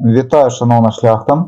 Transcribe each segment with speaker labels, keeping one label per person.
Speaker 1: Вітаю, шановна шляхта.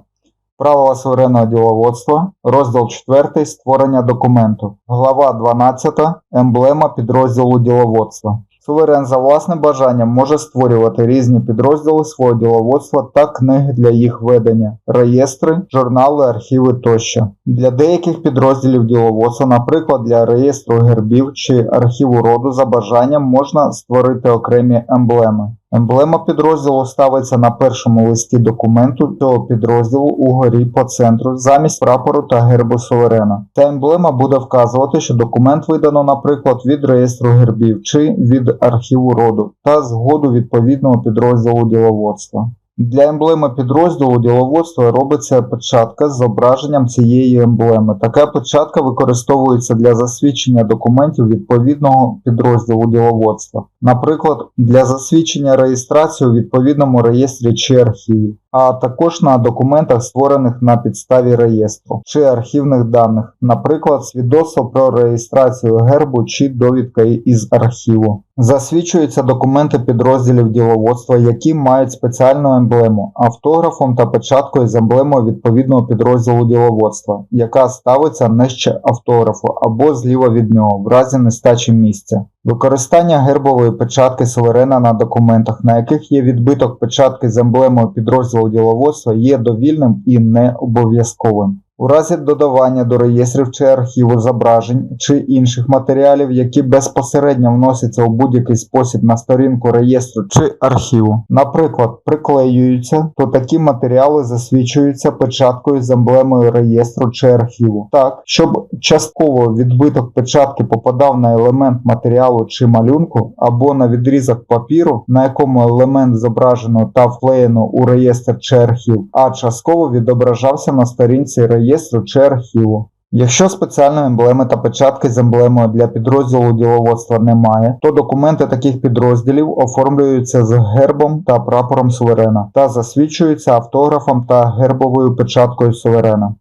Speaker 1: Правила суверенного діловодства, розділ 4. Створення документу. Глава 12. Емблема підрозділу діловодства. Суверен за власним бажанням може створювати різні підрозділи свого діловодства та книги для їх ведення, реєстри, журнали, архіви тощо. Для деяких підрозділів діловодства, наприклад, для реєстру гербів чи архіву роду за бажанням можна створити окремі емблеми. Емблема підрозділу ставиться на першому листі документу цього підрозділу угорі по центру замість прапору та гербу суверена. Ця емблема буде вказувати, що документ видано, наприклад, від реєстру гербів чи від архіву роду та згоду відповідного підрозділу діловодства. Для емблеми підрозділу діловодства робиться печатка з зображенням цієї емблеми. Така печатка використовується для засвідчення документів відповідного підрозділу діловодства. Наприклад, для засвідчення реєстрації у відповідному реєстрі чи архіві, а також на документах, створених на підставі реєстру чи архівних даних, наприклад, свідоцтво про реєстрацію гербу чи довідка із архіву. Засвідчуються документи підрозділів діловодства, які мають спеціальну емблему, автографом та печаткою з емблемою відповідного підрозділу діловодства, яка ставиться нижче автографу або зліва від нього, в разі нестачі місця. Використання гербової печатки суверена на документах, на яких є відбиток печатки з емблемою підрозділу діловодства, є довільним і не обов'язковим. У разі додавання до реєстрів чи архіву зображень чи інших матеріалів, які безпосередньо вносяться у будь-який спосіб на сторінку реєстру чи архіву, наприклад, приклеюються, то такі матеріали засвідчуються печаткою з емблемою реєстру чи архіву. Так, щоб частково відбиток печатки попадав на елемент матеріалу чи малюнку, або на відрізок папіру, на якому елемент зображено та вклеєно у реєстр чи архів, а частково відображався на сторінці реєстру чи архіву. Якщо спеціальної емблеми та печатки з емблемою для підрозділу діловодства немає, то документи таких підрозділів оформлюються з гербом та прапором суверена та засвідчуються автографом та гербовою печаткою суверена.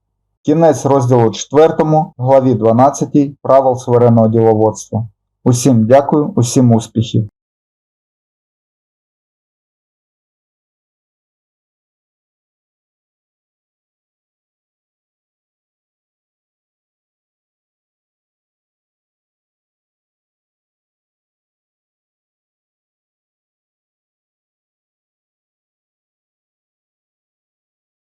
Speaker 1: Кінець розділу 4, главі 12 правил суверенного діловодства. Усім дякую, усім успіхів!